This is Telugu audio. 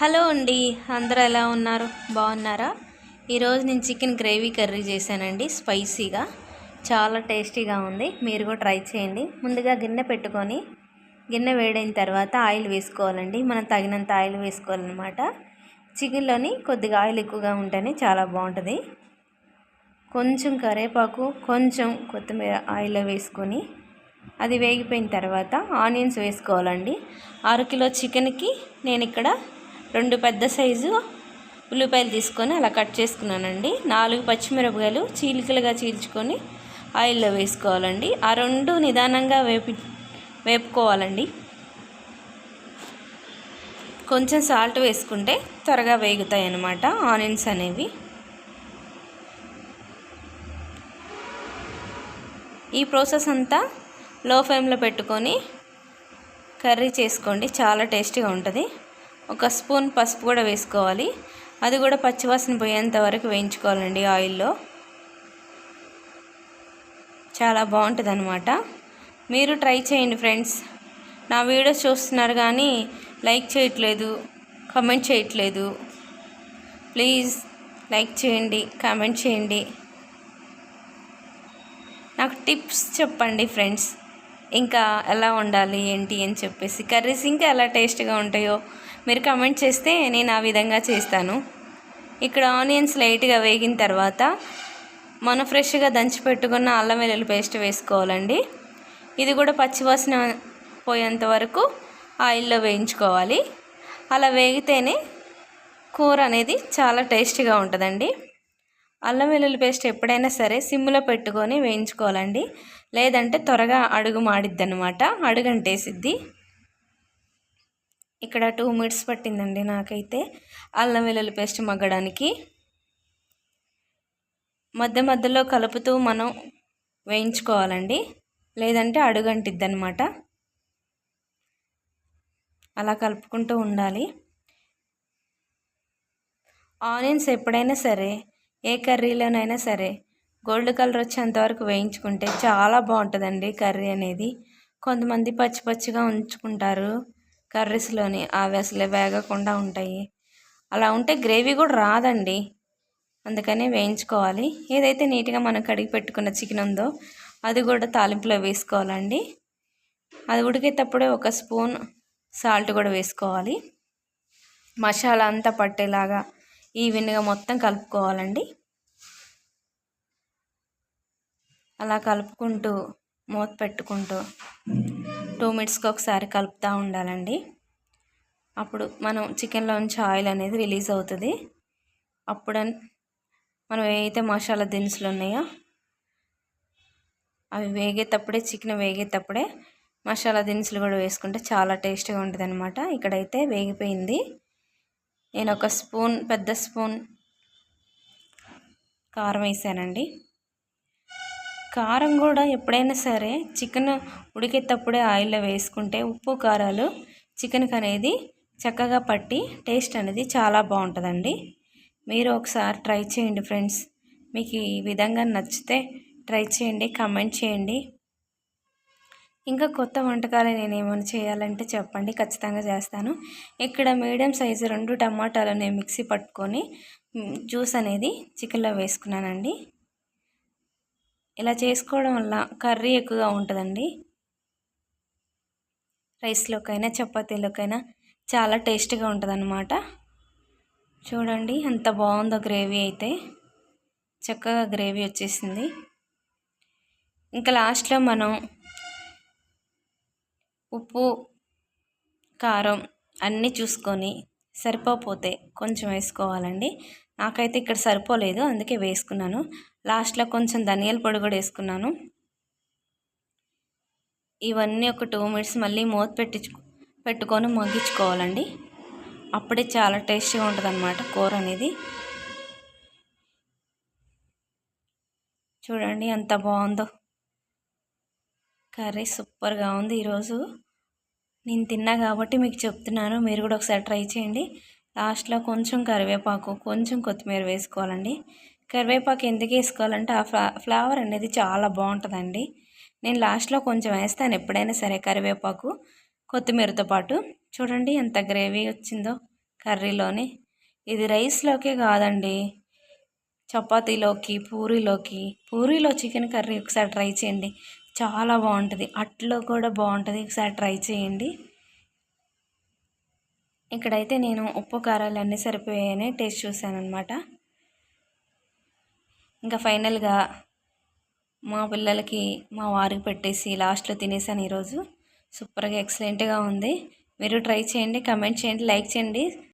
హలో అండి అందరూ ఎలా ఉన్నారు? బాగున్నారా? ఈరోజు నేను చికెన్ గ్రేవీ కర్రీ చేశానండి స్పైసీగా. చాలా టేస్టీగా ఉంది మీరు కూడా ట్రై చేయండి. ముందుగా గిన్నె పెట్టుకొని గిన్నె వేడైన తర్వాత ఆయిల్ వేసుకోవాలండి. మనం తగినంత ఆయిల్ వేసుకోవాలన్నమాట. చికెన్లోని కొద్దిగా ఆయిల్ ఎక్కువగా ఉంటేనే చాలా బాగుంటుంది. కొంచెం కరేపాకు కొంచెం కొత్తిమీర ఆయిల్లో వేసుకొని అది వేగిపోయిన తర్వాత ఆనియన్స్ వేసుకోవాలండి. ఆరు కిలో చికెన్కి నేను ఇక్కడ రెండు పెద్ద సైజు ఉల్లిపాయలు తీసుకొని అలా కట్ చేసుకున్నానండి. నాలుగు పచ్చిమిరపకాయలు చీలికలుగా చీల్చుకొని ఆయిల్లో వేసుకోవాలండి. ఆ రెండు నిదానంగా వేపి వేపుకోవాలండి. కొంచెం సాల్ట్ వేసుకుంటే త్వరగా వేగుతాయి అన్నమాట ఆనియన్స్ అనేవి. ఈ ప్రాసెస్ అంతా లో ఫ్లేమ్లో పెట్టుకొని కర్రీ చేసుకోండి. చాలా టేస్టీగా ఉంటుంది. ఒక స్పూన్ పసుపు కూడా వేసుకోవాలి. అది కూడా పచ్చివాసన పోయేంత వరకు వేయించుకోవాలండి ఆయిల్లో. చాలా బాగుంటుంది అనమాట మీరు ట్రై చేయండి ఫ్రెండ్స్. నా వీడియోస్ చూస్తున్నారు కానీ లైక్ చేయట్లేదు కమెంట్ చేయట్లేదు. ప్లీజ్ లైక్ చేయండి కామెంట్ చేయండి. నాకు టిప్స్ చెప్పండి ఫ్రెండ్స్. ఇంకా ఎలా ఉండాలి ఏంటి అని చెప్పేసి. కర్రీస్ ఇంకా ఎలా టేస్ట్గా ఉంటాయో మీరు కమెంట్ చేస్తే నేను ఆ విధంగా చేస్తాను. ఇక్కడ ఆనియన్స్ లైట్గా వేగిన తర్వాత మనం ఫ్రెష్గా దంచి పెట్టుకున్న అల్లం వెల్లుల్లి పేస్ట్ వేసుకోవాలండి. ఇది కూడా పచ్చివాసన పోయేంత వరకు ఆయిల్లో వేయించుకోవాలి. అలా వేగితేనే కూర అనేది చాలా టేస్టీగా ఉంటుందండి. అల్లం వెల్లుల్లి పేస్ట్ ఎప్పుడైనా సరే సిమ్లో పెట్టుకొని వేయించుకోవాలండి. లేదంటే త్వరగా అడుగు మాడిద్ది అనమాట అడుగంటేసిద్ది. ఇక్కడ టూ మినిట్స్ పట్టిందండి నాకైతే. అల్లం వెల్లుల్లి పేస్ట్ మగ్గడానికి. మధ్య మధ్యలో కలుపుతూ మనం వేయించుకోవాలండి. లేదంటే అడుగంటిద్ది అనమాట అలా కలుపుకుంటూ ఉండాలి. ఆనియన్స్ ఎప్పుడైనా సరే ఏ కర్రీలోనైనా సరే గోల్డ్ కలర్ వచ్చేంతవరకు వేయించుకుంటే చాలా బాగుంటుందండి కర్రీ అనేది. కొంతమంది పచ్చి పచ్చిగా ఉంచుకుంటారు. కర్రీస్లోని అవి అసలే వేగకుండా ఉంటాయి. అలా ఉంటే గ్రేవీ కూడా రాదండి. అందుకని వేయించుకోవాలి. ఏదైతే నీట్గా మనం కడిగి పెట్టుకున్న చికెన్ ఉందో అది కూడా తాలింపులో వేసుకోవాలండి. అది ఉడికేటప్పుడే ఒక స్పూన్ సాల్ట్ కూడా వేసుకోవాలి. మసాలా అంతా పట్టేలాగా ఈవెన్గా మొత్తం కలుపుకోవాలండి. అలా కలుపుకుంటూ మూత పెట్టుకుంటూ టూ మినిట్స్కి ఒకసారి కలుపుతూ ఉండాలండి. అప్పుడు మనం చికెన్లోంచి ఆయిల్ అనేది రిలీజ్ అవుతుంది. అప్పుడు మనం ఏవైతే మసాలా దినుసులు ఉన్నాయో అవి వేగేటప్పుడే చికెన్ వేగేటప్పుడే మసాలా దినుసులు కూడా వేసుకుంటే చాలా టేస్ట్గా ఉంటుంది అనమాట ఇక్కడైతే వేగిపోయింది. నేను ఒక స్పూన్ పెద్ద స్పూన్ కారం వేసానండి. కారం కూడా ఎప్పుడైనా సరే చికెన్ ఉడికేటప్పుడే ఆయిల్లో వేసుకుంటే ఉప్పు కారాలు చికెన్కి అనేది చక్కగా పట్టి టేస్ట్ అనేది చాలా బాగుంటుందండి. మీరు ఒకసారి ట్రై చేయండి ఫ్రెండ్స్. మీకు ఈ విధంగా నచ్చితే ట్రై చేయండి కమెంట్ చేయండి. ఇంకా కొత్త వంటకాలు నేను ఏమైనా చేయాలంటే చెప్పండి ఖచ్చితంగా చేస్తాను. ఇక్కడ మీడియం సైజు రెండు టమాటాలు నేను మిక్సీ పట్టుకొని జ్యూస్ అనేది చికెన్లో వేసుకున్నానండి. ఇలా చేసుకోవడం వల్ల కర్రీ ఎక్కువగా ఉంటుందండి. రైస్లోకైనా చపాతీలోకైనా చాలా టేస్టీగా ఉంటుందన్నమాట. చూడండి ఎంత బాగుందో గ్రేవీ అయితే. చక్కగా గ్రేవీ వచ్చేసింది. ఇంకా లాస్ట్లో మనం ఉప్పు కారం అన్నీ చూసుకొని సరిపోతే కొంచెం వేసుకోవాలండి. నాకైతే ఇక్కడ సరిపోలేదు అందుకే వేసుకున్నాను. లాస్ట్లో కొంచెం ధనియాల పొడి కూడా వేసుకున్నాను. ఇవన్నీ ఒక టూ మినిట్స్ మళ్ళీ మూత పెట్టించు పెట్టుకొని మగ్గించుకోవాలండి. అప్పుడే చాలా టేస్టీగా ఉంటుంది కూర అనేది. చూడండి ఎంత బాగుందో. కర్రీ సూపర్గా ఉంది ఈరోజు. నేను తిన్నా కాబట్టి మీకు చెప్తున్నాను. మీరు కూడా ఒకసారి ట్రై చేయండి. లాస్ట్లో కొంచెం కరివేపాకు కొంచెం కొత్తిమీర వేసుకోవాలండి. కరివేపాకు ఎందుకు వేసుకోవాలంటే ఆ ఫ్లా ఫ్లేవర్ అనేది చాలా బాగుంటుందండి. నేను లాస్ట్లో కొంచెం వేస్తాను ఎప్పుడైనా సరే కరివేపాకు కొత్తిమీరతో పాటు. చూడండి ఎంత గ్రేవీ వచ్చిందో కర్రీలోని. ఇది రైస్లోకే కాదండి చపాతీలోకి పూరీలోకి. పూరీలో చికెన్ కర్రీ ఒకసారి ట్రై చేయండి. చాలా బాగుంటుంది. అట్లో కూడా బాగుంటుంది. ఒకసారి ట్రై చేయండి. ఇక్కడైతే నేను ఉప్పు కారాలు అన్నీ సరిపోయాయని టేస్ట్ చూశాను అనమాట ఇంకా ఫైనల్గా మా పిల్లలకి మా వారికి పెట్టేసి లాస్ట్లో తినేసాను ఈరోజు. సూపర్గా ఎక్సలెంట్గా ఉంది. మీరు ట్రై చేయండి కమెంట్ చేయండి లైక్ చేయండి.